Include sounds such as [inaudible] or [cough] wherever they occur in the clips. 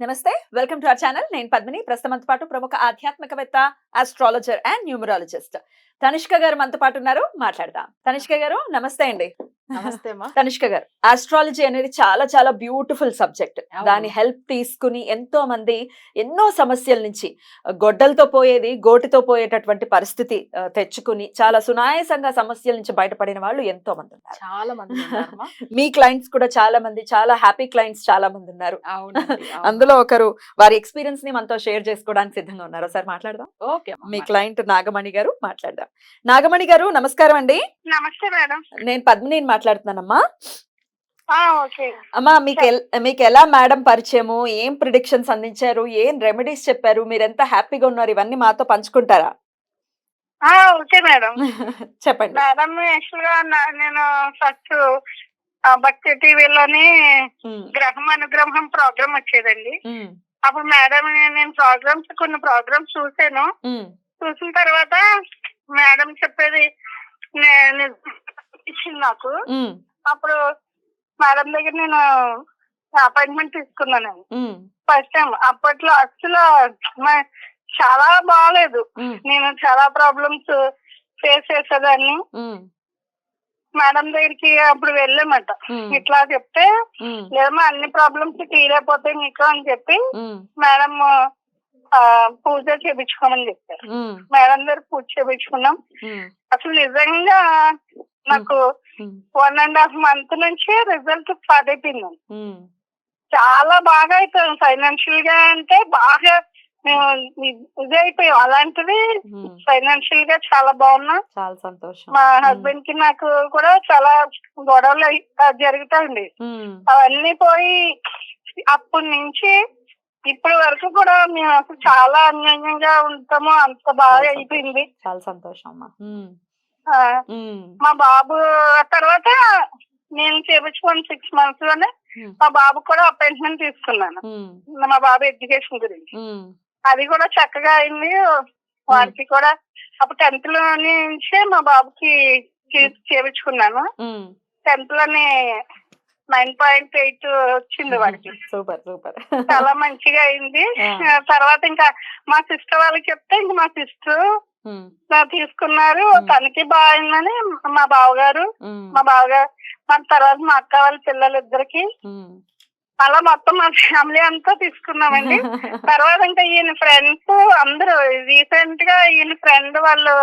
నమస్తే welcome to our channel. నేను పద్మిని. ప్రస్తుతంతో పాటు ప్రముఖ ఆధ్యాత్మికవేత్త ఆస్ట్రాలజర్ అండ్ న్యూమరాలజిస్ట్ తనిష్క గారు మనతో పాటు ఉన్నారు. మాట్లాడదాం. తనిష్క గారు నమస్తే అండి. నమస్తే తనిష్క గారు ఆస్ట్రాలజీ అనేది చాలా చాలా బ్యూటిఫుల్ సబ్జెక్ట్. దాని హెల్ప్ తీసుకుని ఎంతో మంది ఎన్నో సమస్యల నుంచి గొడ్డలతో పోయేది గోటితో పోయేటటువంటి పరిస్థితి తెచ్చుకుని చాలా సునాయాసంగా సమస్యల నుంచి బయటపడిన వాళ్ళు ఎంతో మంది ఉన్నారు. చాలా మంది. మీ క్లయింట్స్ కూడా చాలా మంది చాలా హ్యాపీ క్లయింట్స్ చాలా మంది ఉన్నారు. అవును. అందులో ఒకరు వారి ఎక్స్పీరియన్స్ని మనతో షేర్ చేసుకోవడానికి సిద్ధంగా ఉన్నారు? సార్ మాట్లాడదాం. ఓకే మీ. క్లయింట్ నాగమణి గారు మాట్లాడదాం. నాగమణి గారు నమస్కారం అండి. నమస్తే మేడం. నేను పద్మిని మాట్లాడుతున్నానమ్మా. ఆ, ఓకే. అమ్మా మీకు ఎల్- మీకు ఎలా మేడం పరిచయము? ఏం ప్రిడిక్షన్స్ అందించారు? ఏం రెమెడీస్ చెప్పారు? మీరు ఎంత హ్యాపీగా ఉన్నారు? ఇవన్నీ మాతో పంచుకుంటారా? Okay madam. [laughs] చెప్పండి. మేడం యాక్చువల్గా నేను ఫస్ట్ భక్తి టీవీలోని గ్రహం అనుగ్రహం ప్రోగ్రామ్ వచ్చేదండి. అప్పుడు మేడం నేను ప్రోగ్రామ్స్ కొన్ని ప్రోగ్రామ్స్ చూసాను. చూసిన తర్వాత మేడం చెప్పేది ఇచ్చింది నాకు. అప్పుడు మేడం దగ్గర నేను అపాయింట్మెంట్ తీసుకున్నాను. ఫస్ట్ టైం అప్పట్లో అసలు చాలా బాగాలేదు నేను చాలా ప్రాబ్లమ్స్ ఫేస్ చేసేదాన్ని. మేడం దగ్గరికి అప్పుడు వెళ్ళామట. ఇట్లా చెప్తే లేదమ్మా అన్ని ప్రాబ్లమ్స్ క్లియర్ అయిపోతాయి మీకు అని చెప్పి మేడం పూజ చేపించుకోమని చెప్పారు. మేడం దగ్గర పూజ చేపించుకున్నాం. అసలు నిజంగా నాకు వన్ అండ్ హాఫ్ మంత్ నుంచి రిజల్ట్ స్టార్ట్ అయిపోయింది చాలా బాగా అయిపోయాం ఫైనాన్షియల్గా అంటే బాగా మేము ఇది అయిపోయాం అలాంటిది. ఫైనాన్షియల్గా చాలా బాగున్నా. చాలా సంతోషం. మా హస్బెండ్కి నాకు కూడా చాలా గొడవలు జరుగుతాయండి. అవన్నీ పోయి అప్పటి నుంచి ఇప్పటి వరకు కూడా మేము అసలు చాలా అన్యోన్యంగా ఉంటాము. అంత బాగా అయిపోయింది. చాలా సంతోషం అమ్మా. మా బాబు తర్వాత నేను చేపించుకున్న సిక్స్ మంత్స్లోనే మా బాబు కూడా అపాయింట్మెంట్ తీసుకున్నాను. మా బాబు ఎడ్యుకేషన్ గురించి. అది కూడా చక్కగా అయింది. వాడికి కూడా అప్పుడు టెన్త్లో నుంచే మా బాబుకి చే- చేపించుకున్నాను. ఉమ్. టెన్త్లోనే నైన్ పాయింట్ ఎయిట్ వచ్చింది వాడికి. Super super. చాలా మంచిగా అయింది. తర్వాత ఇంకా మా సిస్టర్ వాళ్ళకి చెప్తే ఇంకా మా సిస్టర్ తీసుకున్నారు. తనకి బాగుందని మా బావగారు మా బావగారు మా తర్వాత మా అక్క వాళ్ళ పిల్లలు ఇద్దరికి. అలా మొత్తం మా ఫ్యామిలీ అంతా తీసుకున్నామండి. [laughs] తర్వాత ఇంకా ఈయన ఫ్రెండ్స్ అందరూ రీసెంట్గా ఈయన ఫ్రెండ్ వాళ్ళు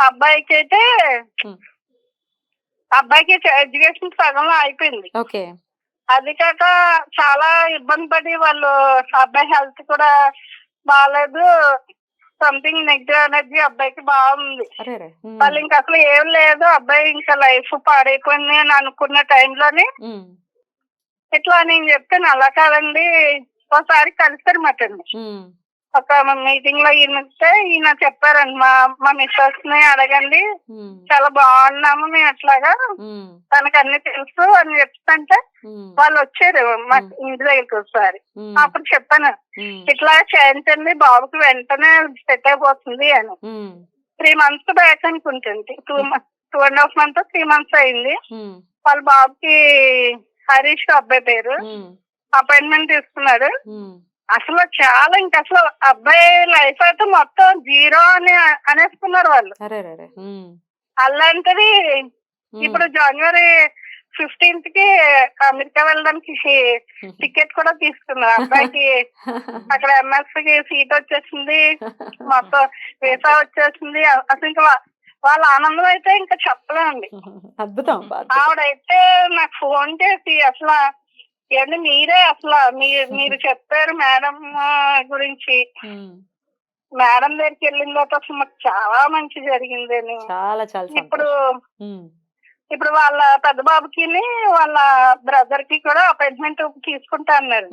అబ్బాయికి అయితే. అబ్బాయికి ఎడ్యుకేషన్ సగంలో అయిపోయింది. ఓకే. అది కాక చాలా ఇబ్బంది పడి వాళ్ళు అబ్బాయి హెల్త్ కూడా బాగాలేదు సంథింగ్ నెగిటివ్ ఎనర్జీ అబ్బాయికి బాగుంది. వాళ్ళు ఇంకా అసలు ఏం లేదు. అబ్బాయి ఇంకా లైఫ్ పాడైపోయింది అని అనుకున్న టైంలోనే ఇట్లా నేను చెప్తాను అలా కాదండి. ఒకసారి కలిసారు మటండి ఒక మీటింగ్లో ఈయన వస్తే ఈయన చెప్పారండి మా మా మిస్సెస్ని అడగండి చాలా బాగున్నాము మేము అట్లాగా. తనకు అన్ని తెలుసు అని చెప్తుంటే వాళ్ళు వచ్చారు మా. ఇంటి దగ్గరికి ఒకసారి. అప్పుడు చెప్పాను ఇట్లా చేయించండి బాబుకి వెంటనే సెట్ అయిపోతుంది అని. త్రీ మంత్స్ బ్యాక్ అనుకుంటుంది two two and half month three months అయింది. వాళ్ళ బాబుకి హరీష్ అబ్బాయి పేరు. అపాయింట్మెంట్ తీసుకున్నాడు. అసలు చాలా ఇంకా అసలు అబ్బాయి లైఫ్ అయితే మొత్తం జీరో అని అనేసుకున్నారు వాళ్ళు. అలాంటిది ఇప్పుడు జనవరి ఫిఫ్టీన్త్కి అమెరికా వెళ్ళడానికి టికెట్ కూడా తీసుకున్నారు. అబ్బాయికి [laughs] అక్కడ ఎంఎస్కి సీట్ వచ్చేసింది. మొత్తం వీసా వచ్చేసింది. అసలు ఇంకా వాళ్ళ ఆనందం అయితే ఇంకా చెప్పలేమండి. [laughs] అద్భుతం. ఆవిడైతే నాకు ఫోన్ చేసి అసలు ఏంటి మీరే అసలు మీరు మీరు [laughs] చెప్పారు మేడం గురించి. మేడం దగ్గరికి వెళ్ళిన తర్వాత అసలు మాకు చాలా మంచి జరిగిందని చాలా చాలా ఇప్పుడు ఇప్పుడు వాళ్ళ పెద్ద బాబుకి వాళ్ళ బ్రదర్కి కూడా అపాయింట్మెంట్ తీసుకుంటా అన్నారు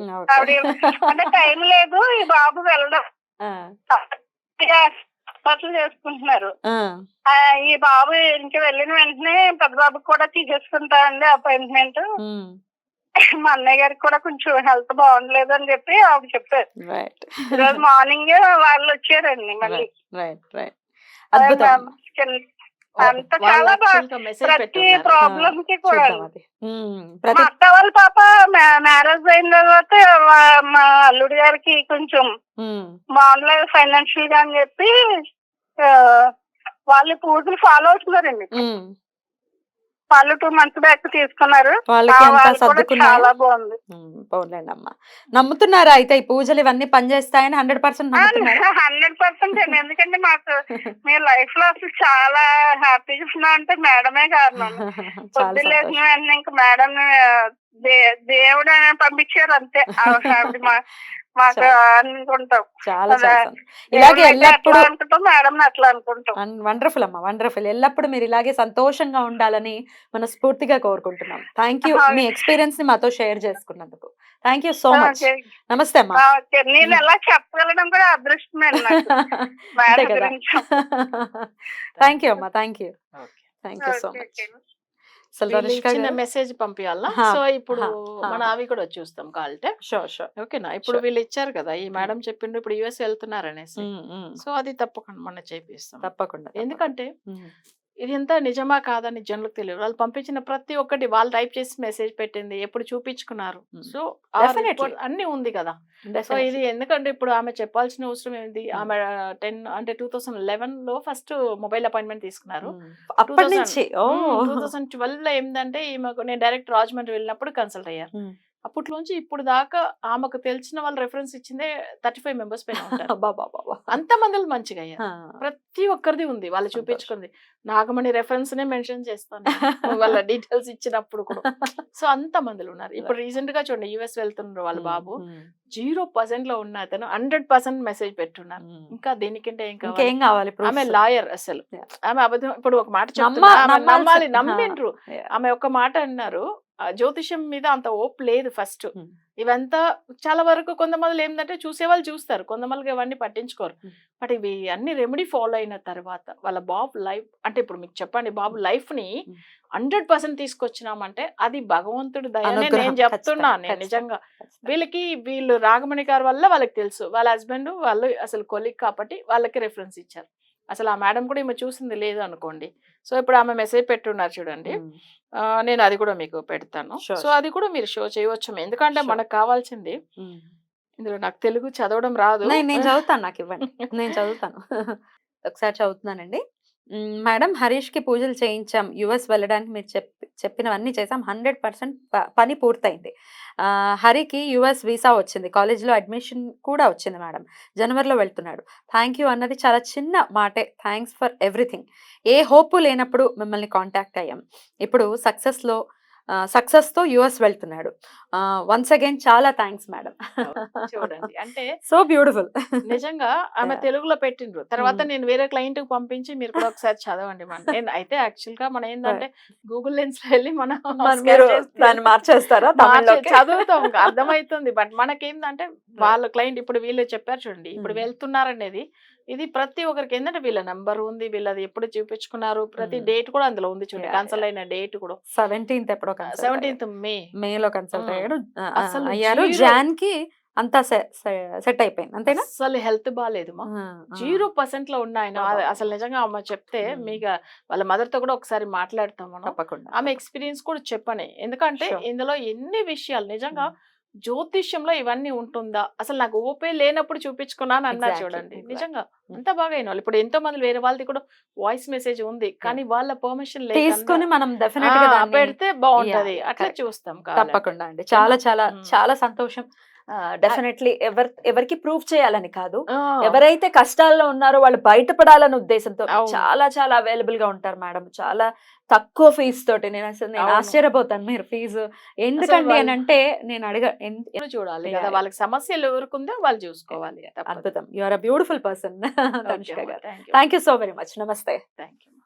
అంటే టైం లేదు ఈ బాబు వెళ్ళడం. ఏర్పాట్లు చేసుకుంటున్నారు. ఈ బాబు ఇంక వెళ్ళిన వెంటనే పెద్ద బాబుకి కూడా తీసేసుకుంటా అండి అపాయింట్మెంట్. మా అన్నయ్య గారికి కూడా కొంచెం హెల్త్ బాగుండలేదు అని చెప్పి ఆవిడ చెప్పారు. రైట్. ఈ రోజు మార్నింగ్ వాళ్ళు వచ్చారండి మళ్ళీ. అంత చాలా ప్రతి పెట్టున్నారు ప్రాబ్లం కి కూడా మా అత్త వాళ్ళ పాప మ్యారేజ్ అయిన తర్వాత మా అల్లుడి గారికి కొంచెం బాగుండలేదు ఫైనాన్షియల్గా అని చెప్పి వాళ్ళు పూజలు ఫాలో అవుతున్నారండి. వాళ్ళు టూ మంత్స్ బ్యాక్ తీసుకున్నారు. చాలా బాగుంది. అమ్మ. నమ్ముతున్నారా అయితే ఈ పూజలు ఇవన్నీ పనిచేస్తాయని హండ్రెడ్ పర్సెంట్ హండ్రెడ్ పర్సెంట్ అండి. ఎందుకంటే మాకు మీ లైఫ్లో అసలు చాలా హ్యాపీగా అంటే మేడమే కారణం. [laughs] సంతోషం. వెంటనే ఇంకా మేడం దేవుడు అని పంపించారు అంతే. [laughs] మాకు చాలా. అనుకుంటాం. ఇలాగే ఎల్లప్పుడూ అనుకుంటాం మేడం అట్లా అనుకుంటాం వండర్ఫుల్ అమ్మా వండర్ఫుల్. ఎల్లప్పుడు మీరు ఇలాగే సంతోషంగా ఉండాలని మనస్ఫూర్తిగా కోరుకుంటున్నాం. Thank you. మీ ఎక్స్పీరియన్స్ని మాతో షేర్ చేసుకున్నందుకు. Thank you so much. నమస్తే అమ్మా. నేను ఎలా చెప్పగలడం కూడా అదృష్టమే [laughs] [laughs] థ్యాంక్ యూ అమ్మా. Thank you. Okay. Thank you so much. అసలు ఇచ్చిన మెసేజ్ పంపించాలా సో ఇప్పుడు మన. అవి కూడా చూస్తాం కావాలంటే షూర్ షూర్. ఓకేనా? ఇప్పుడు. వీళ్ళు ఇచ్చారు కదా ఈ మేడం చెప్పిండ్రు ఇప్పుడు యుఎస్ వెళ్తున్నారు అనేసి. సో అది తప్పకుండా మనం చేపిస్తాం. తప్పకుండా ఎందుకంటే. ఇది ఎంత నిజమా కాదని జనులకు తెలియదు వాళ్ళు పంపించిన ప్రతి ఒక్కటి వాళ్ళు టైప్ చేసి మెసేజ్ పెట్టింది ఎప్పుడు చూపించుకున్నారు. సో. అన్ని ఉంది కదా సో. ఇది ఎందుకంటే ఇప్పుడు ఆమె చెప్పాల్సిన అవసరం ఏంది Mm. ఆమె టెన్ అంటే టూ థౌసండ్ లెవెన్లో ఫస్ట్ మొబైల్ అపాయింట్మెంట్ తీసుకున్నారు. అప్పటి నుంచి ఓ టూ థౌసండ్ ట్వెల్వ్లో ఏంటంటే ఈమెకు నేను డైరెక్ట్ రాజమండ్రి వెళ్ళినప్పుడు కన్సల్ట్ అయ్యారు. అప్పట్లోంచి ఇప్పుడు దాకా ఆమెకు తెలిసిన వాళ్ళు రెఫరెన్స్ ఇచ్చిందే థర్టీ ఫైవ్ మెంబర్స్ పైన ఉంటారు. అంత మందిలో మంచిగా అయ్యారు. ప్రతి ఒక్కరిది ఉంది వాళ్ళు. చూపించుకుంది నాగమణి రెఫరెన్స్ నే మెన్షన్ చేస్తాను. [laughs] వాళ్ళ డీటెయిల్స్ ఇచ్చినప్పుడు కూడా [laughs] సో అంత మందిలో ఉన్నారు ఇప్పుడు రీసెంట్గా చూడండి యుఎస్ వెళ్తున్నారు వాళ్ళ బాబు. జీరో పర్సెంట్లో ఉన్న అతను హండ్రెడ్ పర్సెంట్ మెసేజ్ పెట్టున్నారు. ఇంకా దీనికంటే ఏం కావాలి ఇంకేం కావాలి proof? ఆమె లాయర్ అసలు. ఆమె అబద్ధం ఇప్పుడు ఒక మాట చెప్తున్నా నమ్మాలి. నమ్మిండ్రు. ఆమె ఒక మాట అన్నారు జ్యోతిషం మీద అంత ఓప్ లేదు ఫస్ట్. ఇవంతా చాలా వరకు కొంతమంది ఏంటంటే చూసే వాళ్ళు చూస్తారు కొంతమందికి ఇవన్నీ పట్టించుకోరు. బట్ ఇవి అన్ని రెమెడీ ఫాలో అయిన తర్వాత వాళ్ళ బాబు లైఫ్ అంటే ఇప్పుడు మీకు చెప్పండి బాబు లైఫ్ని. హండ్రెడ్ పర్సెంట్ తీసుకొచ్చినామంటే అది భగవంతుడి దయనే. నేను చెప్తున్నా నేను. నిజంగా. వీళ్ళకి వీళ్ళు రాగమణి గారి వల్ల వాళ్ళకి తెలుసు వాళ్ళ హస్బెండ్ వాళ్ళు అసలు కొలిక్ కాబట్టి వాళ్ళకి రెఫరెన్స్ ఇచ్చారు అసలు ఆ మేడం కూడా ఈమె చూసింది లేదు అనుకోండి. సో ఇప్పుడు ఆమె మెసేజ్ పెట్టున్నారు చూడండి. నేను అది కూడా మీకు పెడతాను. సో అది కూడా మీరు షో చేయవచ్చు. ఎందుకంటే. మనకు కావాల్సింది. ఇందులో నాకు తెలుగు చదవడం రాదు. నేను [laughs] చదువుతాను నాకు ఇవ్వండి. నేను చదువుతాను. [laughs] ఒకసారి చదువుతున్నానండి. మేడం హరీష్కి పూజలు చేయించాం. యుఎస్ వెళ్ళడానికి మీరు చెప్పి చెప్పినవన్నీ చేసాం. హండ్రెడ్ పర్సెంట్ పని పూర్తయింది. ఆ, హరికి యుఎస్ వీసా వచ్చింది. కాలేజీలో అడ్మిషన్ కూడా వచ్చింది మేడం. జనవరిలో వెళ్తున్నాడు. థ్యాంక్ యూ అన్నది చాలా చిన్న మాటే. Thanks for everything. A hope లేనప్పుడు మిమ్మల్ని కాంటాక్ట్ అయ్యాం. ఇప్పుడు సక్సెస్లో సక్సెస్తో యుఎస్ వెళ్తున్నాడు. వన్స్ అగైన్ చాలా థ్యాంక్స్ మేడం. చూడండి. అంటే [laughs] సో బ్యూటిఫుల్. నిజంగా ఆమె. తెలుగులో పెట్టిండ్రు. తర్వాత. నేను వేరే క్లయింట్కి పంపించి మీరు కూడా ఒకసారి చదవండి [laughs] మన నేను అయితే యాక్చువల్గా మనం ఏంటంటే గూగుల్ లెన్స్లో వెళ్ళి మనం దాన్ని మార్చేస్తారా? చదువుతాం. ఇంకా అర్థమవుతుంది. బట్ [laughs] మనకేందంటే వాళ్ళ క్లయింట్ ఇప్పుడు వీళ్ళు చెప్పారు చూడండి. ఇప్పుడు. వెళ్తున్నారనేది ఇది ప్రతి ఒక్కరికి ఏంటంటే వీళ్ళ నంబర్ ఉంది వీళ్ళది ఎప్పుడు చూపించుకున్నారు ప్రతి. డేట్ కూడా అందులో ఉంది చూడండి. కన్సల్ట్ అయిన డేట్ కూడా. 17th ఎప్పుడో సెవెంటీన్త్ మే. మేలో కన్సల్ట్ Mm. అయ్యాడు అసలు అయ్యారు. జాన్కి అంతా సెట్ అయిపోయింది. అంతేనా? అసలు హెల్త్ బాగాలేదు మా. జీరో పర్సెంట్లో ఉన్న ఆయన. అసలు నిజంగా అమ్మ చెప్తే. మీకు వాళ్ళ మదర్తో కూడా ఒకసారి మాట్లాడతాం మనం. తప్పకుండా. ఆమె ఎక్స్పీరియన్స్ కూడా చెప్పని. ఎందుకంటే. ఇందులో ఎన్ని విషయాలు నిజంగా జ్యోతిష్యంలో ఇవన్నీ ఉంటుందా? అసలు నాకు ఓపే లేనప్పుడు చూపించుకున్నాను అన్నారు చూడండి. నిజంగా అంత బాగా అయిన వాళ్ళు ఇప్పుడు ఎంతో మంది వేరే వాళ్ళది కూడా వాయిస్ మెసేజ్ ఉంది. కానీ వాళ్ళ పర్మిషన్ తీసుకొని మనం డెఫినెట్గా దాన్ని- పెడితే బాగుంటది. అట్లా. చూస్తాం. తప్పకుండా అండి. చాలా చాలా. చాలా సంతోషం. డెఫినెట్లీ ఎవరి ఎవరికి ప్రూవ్ చేయాలని కాదు ఎవరైతే కష్టాల్లో ఉన్నారో వాళ్ళు బయటపడాలనే ఉద్దేశంతో. చాలా చాలా అవైలబుల్గా ఉంటారు మేడం చాలా తక్కువ ఫీజు తోటి నేను అసలు నేను. ఆశ్చర్యపోతాను మీరు ఫీజు ఎందుకండి అని అంటే నేను అడగ చూడాలి కదా. వాళ్ళకి సమస్యలు ఎవరికుందో వాళ్ళు చూసుకోవాలి. అద్భుతం you are a beautiful person. Thank you so very much నమస్తే Thank you.